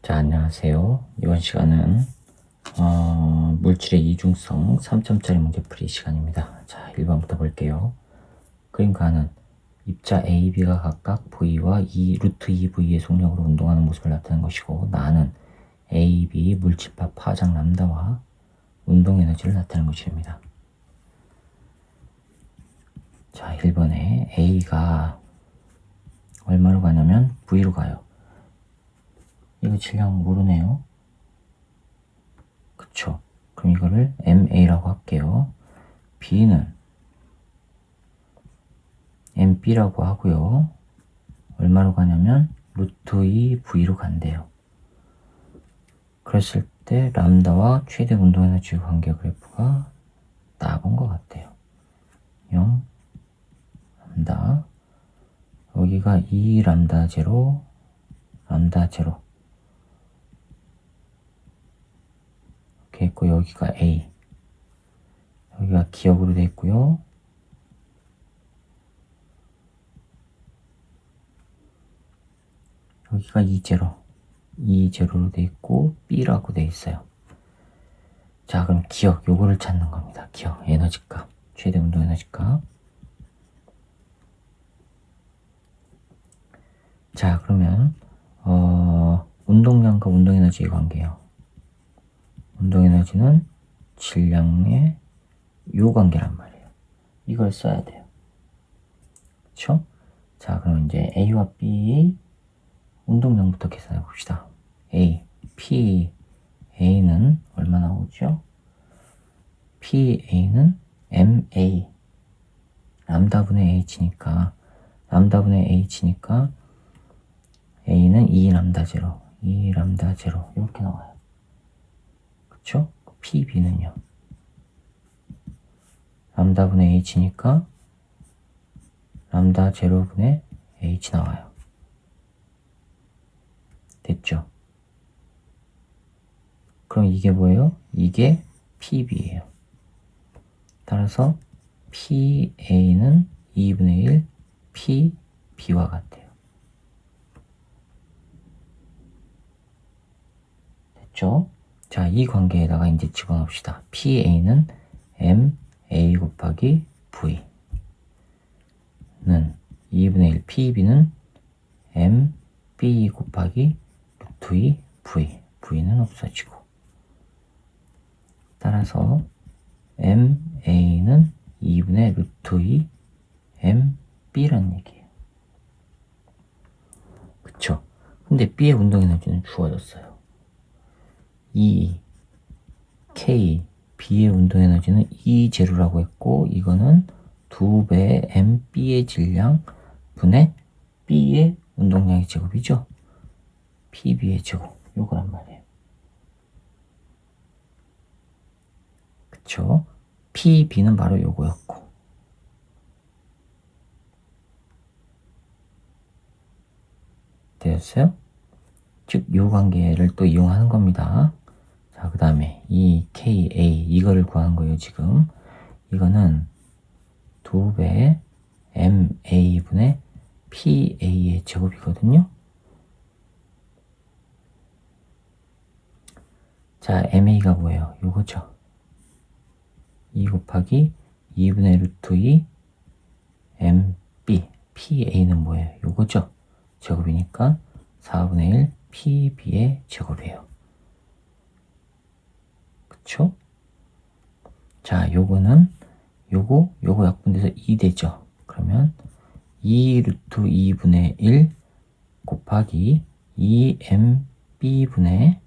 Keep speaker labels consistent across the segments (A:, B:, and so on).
A: 자, 안녕하세요. 이번 시간은 어, 물질의 이중성 3점짜리 문제 풀이 시간입니다. 자, 1번부터 볼게요. 그림가는 입자 A, B가 각각 V와 2 루트 2V의 속력으로 운동하는 모습을 나타낸 것이고 나는 A, B 물질파 파장 람다와 운동 에너지를 나타낸 것입니다. 자, 1번에 A가 얼마로 가냐면 V로 가요. 이거 질량 모르네요. 그쵸? 그럼 이거를 MA라고 할게요. B는 MB라고 하고요. 얼마로 가냐면 루트 2 V로 간대요. 그랬을 때 람다와 최대 운동 에너지 관계 그래프가 나본 것 같아요. 0 람다 여기가 2 람다 제로 람다 제로 이렇게 있고 여기가 A 여기가 기억으로 되어 있고요. 여기가 2제로 2제로로 되어 있고 B라고 되어 있어요. 자 그럼 기억 요거를 찾는 겁니다. 기억 에너지값 최대 운동 에너지값 자 그러면 어, 운동량과 운동 에너지의 관계요. 운동 에너지는 질량의 요 관계란 말이에요. 이걸 써야 돼요. 그쵸? 자, 그럼 이제 A와 B의 운동량부터 계산해 봅시다. A, P, A는 얼마 나오죠? PA는 MA, 람다분의 H니까, 람다분의 H니까, A는 2 람다 제로, 2 람다 제로, 이렇게 나와요. 그쵸? PB는요. 람다분의 H니까 람다 제로분의 H 나와요. 됐죠? 그럼 이게 뭐예요? 이게 PB예요. 따라서 PA는 2분의 1 PB와 같아요. 됐죠? 자, 이 관계에다가 이제 집어넣읍시다. PA는 MA 곱하기 V 는 2분의 1 PB는 MB 곱하기 루트 2 V V는 없어지고 따라서 MA는 2분의 루트 2 MB란 얘기예요. 그쵸? 근데 B의 운동 에너지는 주어졌어요. 2 K B의 운동 에너지는 E 제로라고 했고 이거는 두 배의 MB의 질량 분의 B의 운동량의 제곱이죠. PB의 제곱 요거란 말이에요. 그쵸? PB는 바로 요거였고 되었어요? 즉, 요 관계를 또 이용하는 겁니다. 자, 그 다음에 이 KA 이거를 구하는 거예요, 지금. 이거는 두 배의 MA분의 PA의 제곱이거든요. 자, MA가 뭐예요? 요거죠. 2 곱하기 2분의 루트 2 MB PA는 뭐예요? 요거죠. 제곱이니까 4분의 1 PB의 제곱이에요. 그쵸? 자, 요거는 요거 요거 약분돼서 2 되죠. 그러면 2 루트 2분의 1 곱하기 2mb분의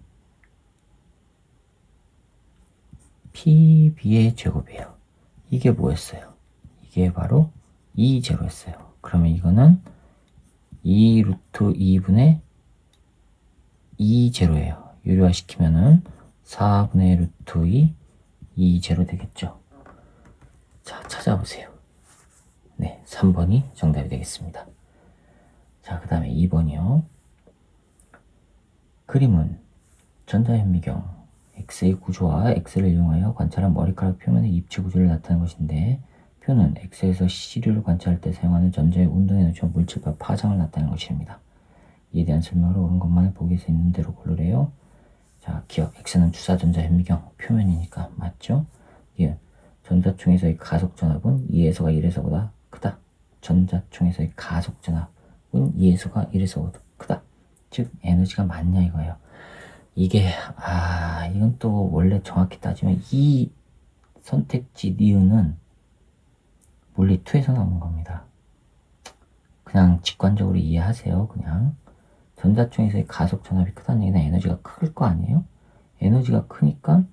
A: pb의 제곱이에요. 이게 뭐였어요? 이게 바로 2 제로였어요. 그러면 이거는 2 루트 2분의 2 제로예요. 유료화 시키면은 4분의 루트 2, 2 제로 되겠죠. 자, 찾아보세요. 네, 3번이 정답이 되겠습니다. 자, 그 다음에 2번이요. 그림은 전자현미경 X의 구조와 X를 이용하여 관찰한 머리카락 표면의 입체 구조를 나타낸 것인데 표는 X에서 C를 관찰할 때 사용하는 전자의 운동 에너지와 물질과 파장을 나타내는 것입니다. 이에 대한 설명을 옳은 것만을 보기에서 있는 대로 고르래요. 자, 기억 X는 주사 전자 현미경 표면이니까 맞죠? 예. 전자총에서의 가속 전압은 2에서가 1에서보다 크다. 전자총에서의 가속 전압은 2에서가 1에서보다 크다. 즉 에너지가 많냐 이거예요. 이게 아 이건 또 원래 정확히 따지면 이 선택지 니은은 물리 2에서 나오는 겁니다. 그냥 직관적으로 이해하세요. 그냥 전자총에서의 가속 전압이 크다는 얘기는 에너지가 클 거 아니에요? 에너지가 크니까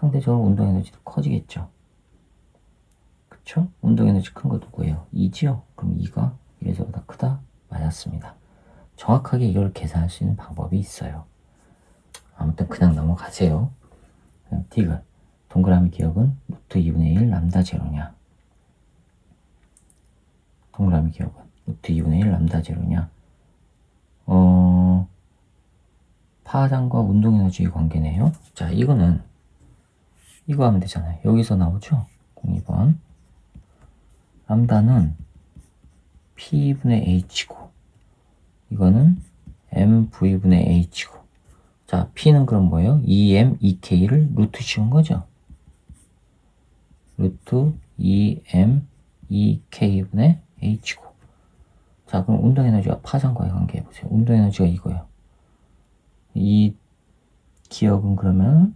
A: 상대적으로 운동 에너지도 커지겠죠. 그쵸? 운동 에너지 큰 거 누구예요? 2지요? 그럼 2가 1에서보다 크다? 맞았습니다. 정확하게 이걸 계산할 수 있는 방법이 있어요. 아무튼 그냥 넘어가세요. 그냥 디귿. 동그라미 기억은 루트 2분의 1 람다 제로냐? 동그라미 기억은 루트 2분의 1 람다 제로냐? 어, 파장과 운동 에너지의 관계네요. 자, 이거는 이거 하면 되잖아요. 여기서 나오죠? 02번. 람다는 P분의 H고, 이거는 MV분의 H고. 자, P는 그럼 뭐예요? 2M, 2K를 루트 씌운 거죠? 루트 2M, 2K분의 H고. 자, 그럼 운동 에너지와 파장과의 관계 해보세요. 운동 에너지가 이거예요. 이 기억은 그러면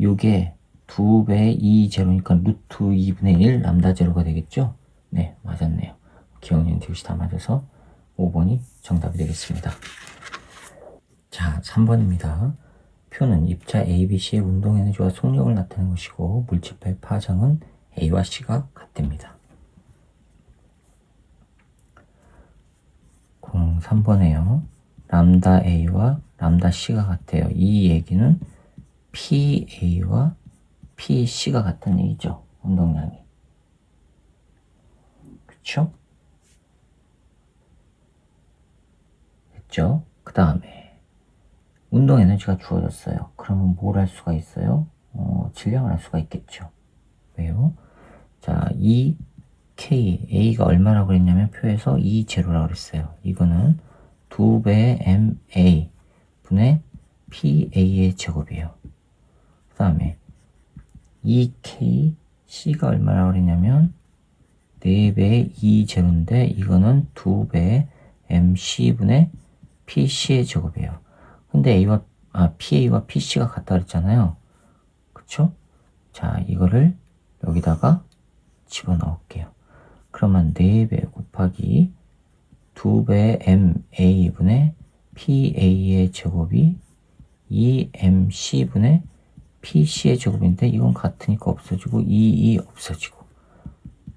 A: 요게 두 배의 2 제로니까 루트 2분의 1 람다 제로가 되겠죠? 네, 맞았네요. 기억력 디귿이 다 맞아서 5번이 정답이 되겠습니다. 자, 3번입니다. 표는 입자 ABC의 운동 에너지와 속력을 나타내는 것이고 물질파의 파장은 A와 C가 같답니다. 03번에요. 람다 A와 람다 C가 같아요. 이 얘기는 PA와 PC가 같은 얘기죠. 운동량이. 그쵸? 됐죠? 그 다음에 운동 에너지가 주어졌어요. 그러면 뭘 할 수가 있어요? 어, 질량을 할 수가 있겠죠. 왜요? 자, 이 K, A가 얼마라고 그랬냐면 표에서 2 제로라고 그랬어요. 이거는 2배의 MA 분의 PA의 제곱이에요. 그 다음에 2K, C가 얼마라고 그랬냐면 4배의 2 제로인데 이거는 2배의 MC분의 PC의 제곱이에요. 근데 A와, 아, PA와 PC가 같다 그랬잖아요. 그쵸? 자, 이거를 여기다가 집어넣을게요. 그러면 4배 곱하기 2배 MA분의 PA의 제곱이 2MC분의 PC의 제곱인데 이건 같으니까 없어지고 2이 없어지고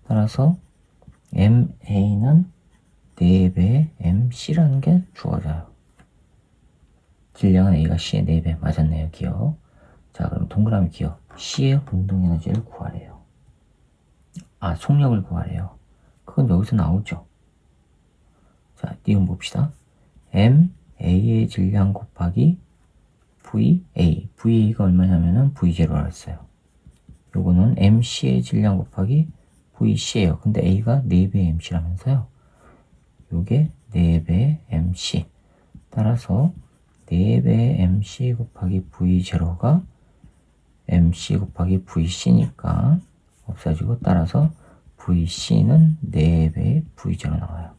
A: 따라서 MA는 4배 MC라는 게 주어져요. 질량은 A가 C의 4배 맞았네요. 기억. 자 그럼 동그라미 기억. C의 운동 에너지를 구하래요. 아 속력을 구하래요. 그건 여기서 나오죠. 자, 띄움 봅시다. M, A의 질량 곱하기 VA. VA가 얼마냐면은 V0라고 했어요. 요거는 MC의 질량 곱하기 VC예요. 근데 A가 4배 MC라면서요. 요게 4배 MC. 따라서 4배 MC 곱하기 V0가 MC 곱하기 VC니까 없어지고 따라서 VC는 4배의 V0 나와요.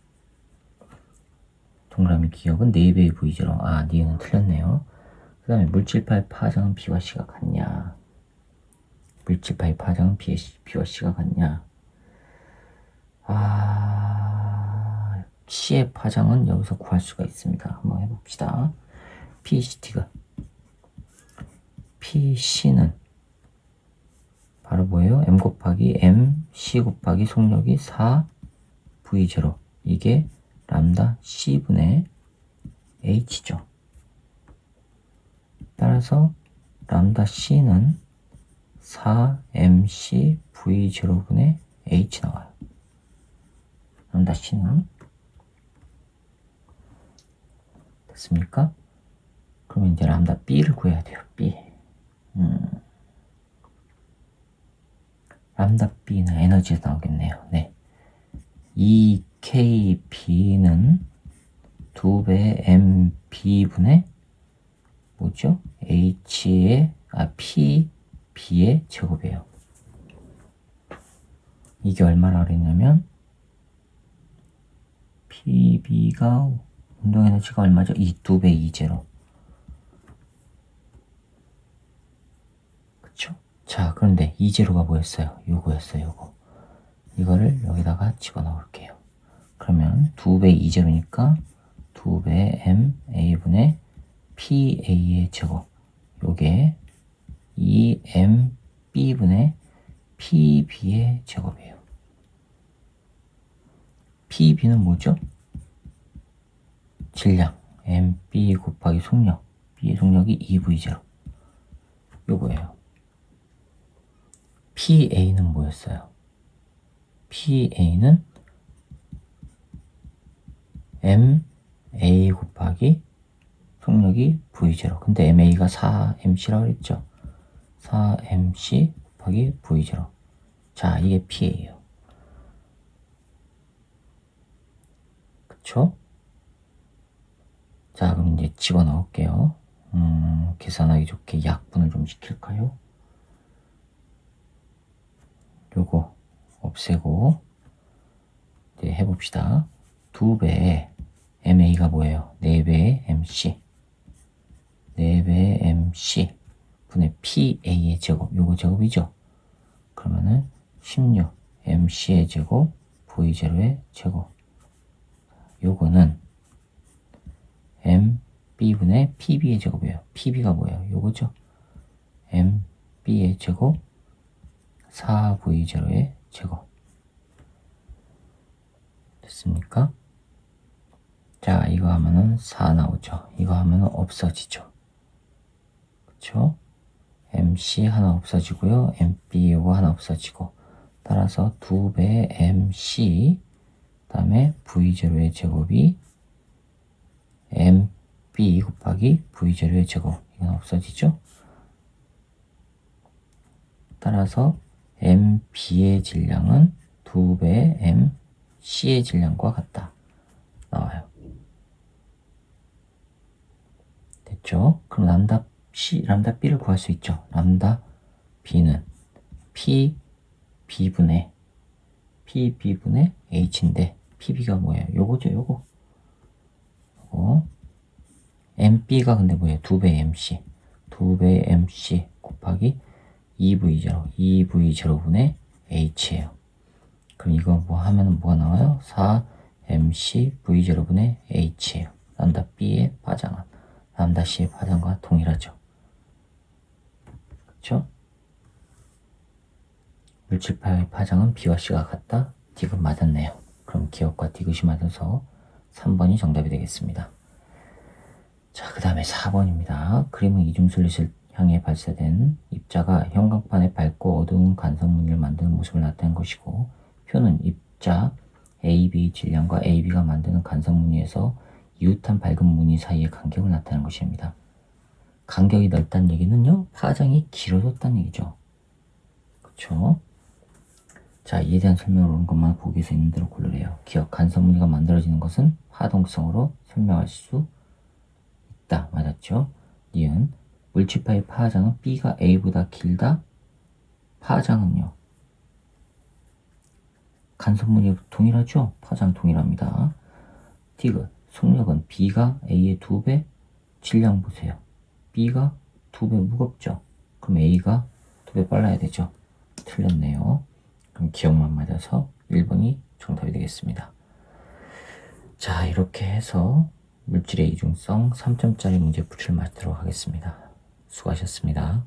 A: 동그라미 기억은 4배의 V0. 아, 니은은 틀렸네요. 그 다음에 물질파의 파장은 B와 C가 같냐? 물질파의 파장은 B와 C가 같냐? 아, C의 파장은 여기서 구할 수가 있습니다. 한번 해봅시다. PCT가 PC는 바로 뭐예요? M 곱하기 M, C 곱하기 속력이 4 V0 이게 람다 C분의 H죠. 따라서 람다 C는 4MC V0분의 H 나와요. 람다 C는 됐습니까? 그러면 이제 람다 B를 구해야 돼요. B. 음. 람다 B는 에너지에서 나오겠네요. 네. EKB는 2배의 MB분의 뭐죠? H의 아 P B의 제곱이에요. 이게 얼마나 그랬냐면 PB가 운동 에너지가 얼마죠? 이 2배 2제로. 그쵸? 자, 그런데 2제로가 뭐였어요? 요거였어요, 요거. 이거를 여기다가 집어넣을게요. 그러면 2배 2제로니까 2배 M A분의 PA의 제곱. 요게 2M B분의 PB의 제곱이에요. PB는 뭐죠? 질량 MB 곱하기 속력 B의 속력이 2V0 요거예요. PA는 뭐였어요? PA는 MA 곱하기 속력이 V0 근데 MA가 4MC라고 그랬죠? 4MC 곱하기 V0 자 이게 P예요. 그쵸? 자, 그럼 이제 집어넣을게요. 음, 계산하기 좋게 약분을 좀 시킬까요? 요거 없애고 이제 해봅시다. 두 배의 MA가 뭐예요? 네 배의 MC. 네 배의 MC 분의 PA의 제곱. 요거 제곱이죠? 그러면은 16 MC의 제곱 V0의 제곱. 요거는 MB분의 PB의 제곱이에요. PB가 뭐예요? 요거죠? MB의 제곱 4V0의 제곱 됐습니까? 자 이거 하면은 4 나오죠. 이거 하면은 없어지죠. 그쵸? MC 하나 없어지고요. MB 요거 하나 없어지고 따라서 2배 MC 그 다음에 V0의 제곱이 MB 곱하기 V0의 제곱 이건 없어지죠? 따라서 MB의 질량은 2배 MC의 질량과 같다. 나와요. 됐죠? 그럼 람다 C, 람다 B를 구할 수 있죠. 람다 B는 P, B분의 P, B분의 H인데 PB가 뭐예요? 요거죠, 요거. 어? MB가 근데 뭐예요? 2배 MC. 2배 MC 곱하기 2V0. 2V0분의 H예요. 그럼 이거 뭐 하면은 뭐가 나와요? 4MC V0분의 H예요. 람다 B의 파장은 람다 C의 파장과 동일하죠. 그쵸? 물질파의 파장은 B와 C가 같다? 디귿 맞았네요. 그럼 기억과 디귿이 맞아서 3번이 정답이 되겠습니다. 자, 그 다음에 4번입니다. 그림은 이중슬릿을 향해 발사된 입자가 형광판에 밝고 어두운 간섭 무늬를 만드는 모습을 나타낸 것이고 표는 입자 AB 질량과 AB가 만드는 간섭 무늬에서 이웃한 밝은 무늬 사이의 간격을 나타낸 것입니다. 간격이 넓다는 얘기는요, 파장이 길어졌다는 얘기죠. 그쵸? 자, 이에 대한 설명을 온 것만 보기에서 있는 대로 고르래요. 기억, 간섭 무늬가 만들어지는 것은 파동성으로 설명할 수 있다. 맞았죠? 니은, 물질파의 파장은 B가 A보다 길다? 파장은요? 간섭 무늬 동일하죠? 파장 동일합니다. 디귿, 속력은 B가 A의 2배, 질량 보세요. B가 2배 무겁죠? 그럼 A가 2배 빨라야 되죠? 틀렸네요. 그럼 기억만 맞아서 1번이 정답이 되겠습니다. 자, 이렇게 해서 물질의 이중성 3점짜리 문제 풀이를 마치도록 하겠습니다. 수고하셨습니다.